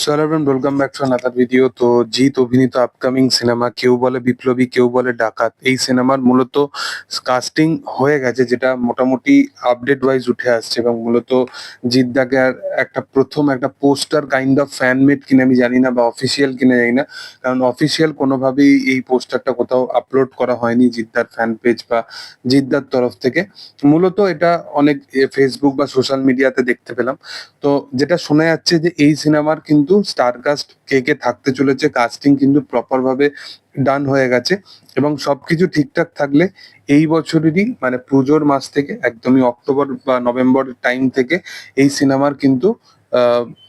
So everyone welcome back video তো জিৎ অভিনীত upcoming cinema কেউ বলে বিপ্লবী, কেউ বলে ডাকাত। এই সিনেমার মূলত কাস্টিং হয়ে গেছে, যেটা মোটামুটি আপডেট ওয়াইজ উঠে আসছে এবং মূলত আর একটা প্রথম একটা poster kind of fan made কিনে, আমি জানি না বা অফিসিয়াল জানি না। কারণ অফিসিয়াল কোনোভাবেই এই পোস্টারটা কোথাও আপলোড করা হয়নি জিদ্দার ফ্যান পেজ বা জিদ্দার তরফ থেকে। মূলত এটা অনেক ফেসবুক বা সোশ্যাল মিডিয়াতে দেখতে পেলাম। তো যেটা শোনা যাচ্ছে যে এই সিনেমার কিন্তু স্টার কাস্ট কে কে থাকতে চলেছে কাস্টিং কিন্তু প্রপার ভাবে ডান হয়ে গেছে এবং সবকিছু ঠিকঠাক থাকলে এই বছরেরই মানে পুজোর মাস থেকে একদমই অক্টোবর বা নভেম্বর টাইম থেকে এই সিনেমার কিন্তু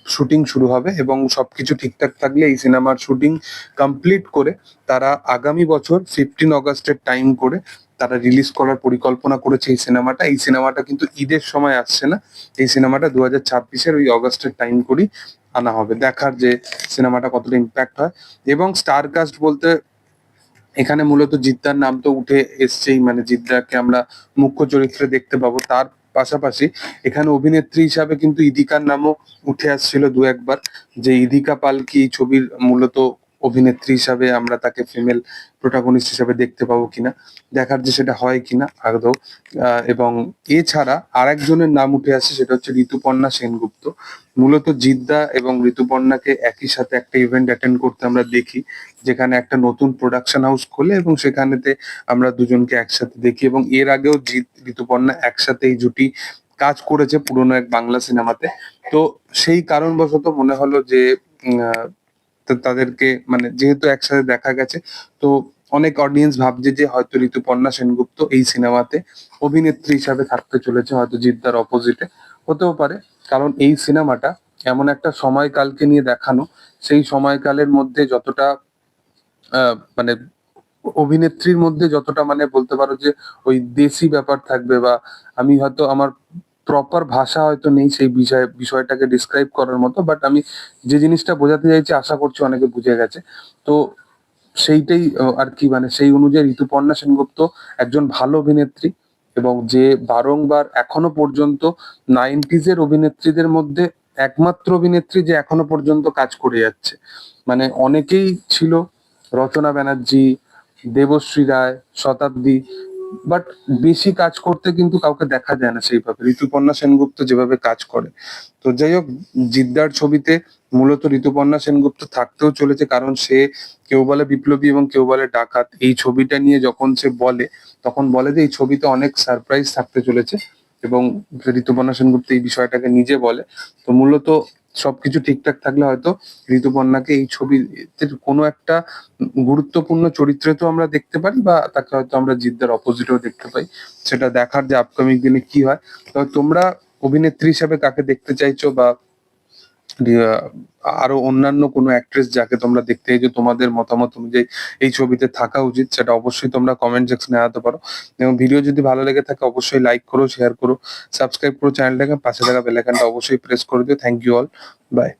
শুটিং শুরু হবে এবং সবকিছু ঠিকঠাক থাকলে এই সিনেমার শুটিং কমপ্লিট করে তারা আগামী বছর ফিফটিন অগস্টের টাইম করে তারা রিলিজ করার পরিকল্পনা করেছে এই সিনেমাটা। এই সিনেমাটা কিন্তু ঈদের সময় আসছে না। এই সিনেমাটা দু হাজার ছাব্বিশের ওই অগস্টের টাইম করেই আনা হবে। দেখার যে সিনেমাটা কতটা ইম্প্যাক্ট হয়। এবং স্টার কাস্ট বলতে এখানে মূলত জিদ্দার নাম তো উঠে এসছেই। মানে জিদ্দাকে আমরা মুখ্য চরিত্রে দেখতে পাবো। তার পাশাপাশি এখানে অভিনেত্রী হিসাবে কিন্তু ইদিকার নামও উঠে আসছিল দু একবার, যে ইদিকা পাল কি এই ছবির মূলত অভিনেত্রী হিসাবে আমরা তাকে ফিমেল প্রোটাগনিস্ট হিসাবে দেখতে পাবো কিনা, দেখার যে সেটা হয় কিনা আদৌ এবং এছাড়া আরেকজনের নাম উঠে আসে সেটা হচ্ছে ঋতুপর্ণা সেনগুপ্ত। মূলত জিদ্দা এবং ঋতুপর্ণাকে একই সাথে একটা ইভেন্ট অ্যাটেন্ড করতে আমরা দেখি, যেখানে একটা নতুন প্রোডাকশন হাউস খোলে এবং সেখানেতে আমরা দুজনকে একসাথে দেখি এবং এর আগেও জিৎ, ঋতুপর্ণা একসাথে এই জুটি কাজ করেছে পুরোনো এক বাংলা সিনেমাতে তো। সেই কারণবশত মনে হলো যে তাদেরকে মানে যেহেতু একসাথে দেখা গেছে, তো অনেক অডিয়েন্স ভাবছে যে হয়তো ঋতুপর্ণা সেনগুপ্ত এই সিনেমাতে অভিনেত্রী হিসাবে থাকতে চলেছে, হয়তো জিদ্দার অপোজিটে হতেও পারে, কারণ এই সিনেমাটা এমন একটা সময়কালকে নিয়ে দেখানো, সেই সময়কালের মধ্যে যতটা মানে অভিনেত্রীর মধ্যে যতটা মানে বলতে পারো যে ওই দেশি ব্যাপার থাকবে বা আমি হয়তো আমার প্রপার ভাষা হয়তো নেই সেই বিষয়, বিষয়টাকে ডিসক্রাইব করার মতো বাট আমি যে জিনিসটা বোঝাতে চাইছি, আশা করছি অনেকে বুঝে গেছে। তো সেইটাই আর কি মানে সেই অনুযায়ী ঋতুপর্ণা সেনগুপ্ত একজন ভালো অভিনেত্রী এবং যে বারংবার এখনও পর্যন্ত নাইনটিজ এর অভিনেত্রীদের মধ্যে একমাত্র অভিনেত্রী যে এখনও পর্যন্ত কাজ করে যাচ্ছে। মানে অনেকেই ছিল রচনা ব্যানার্জি, দেবশ্রী রায়, শতাব্দী বাট বেশি কাজ করতে কিন্তু কাউকে দেখা যায় না সেইভাবে। ঋতুপর্ণা সেনগুপ্ত যেভাবে কাজ করে। তো যাই হোক, জিদ্দার ছবিতে মূলত ঋতুপর্ণা সেনগুপ্ত থাকতেও চলেছে কারণ সে কেউ বলে বিপ্লবী এবং কেউ বলে ডাকাত। এই ছবিটা নিয়ে যখন সে বলে, তখন বলে যে এই ছবিতে অনেক সারপ্রাইজ থাকতে চলেছে এবং ঋতুপর্ণা সেনগুপ্ত এই বিষয়টাকে নিজে বলে। তো মূলত সবকিছু ঠিকঠাক থাকলে হয়তো ঋতুপর্ণাকে এই ছবিতে কোনো একটা গুরুত্বপূর্ণ চরিত্রে তো আমরা দেখতে পারি বা তাকে হয়তো আমরা জিদ্দার অপোজিটেও দেখতে পাই। সেটা দেখার যে আপকামিং দিনে কি হয়। তোমরা অভিনেত্রী হিসাবে কাকে দেখতে চাইছো বা আরও অন্যান্য কোনো অ্যাক্ট্রেস যাকে তোমরা দেখতে যে তোমাদের মতামত অনুযায়ী এই ছবিতে থাকা উচিত, সেটা অবশ্যই তোমরা কমেন্ট সেকশনে জানাতে পারো। এবং ভিডিও যদি ভালো লেগে থাকে, অবশ্যই লাইক করো শেয়ার করো সাবস্ক্রাইব করো চ্যানেলটাকে পাশে থাকা বেলাইকানটা অবশ্যই প্রেস করে দিও। Thank you all by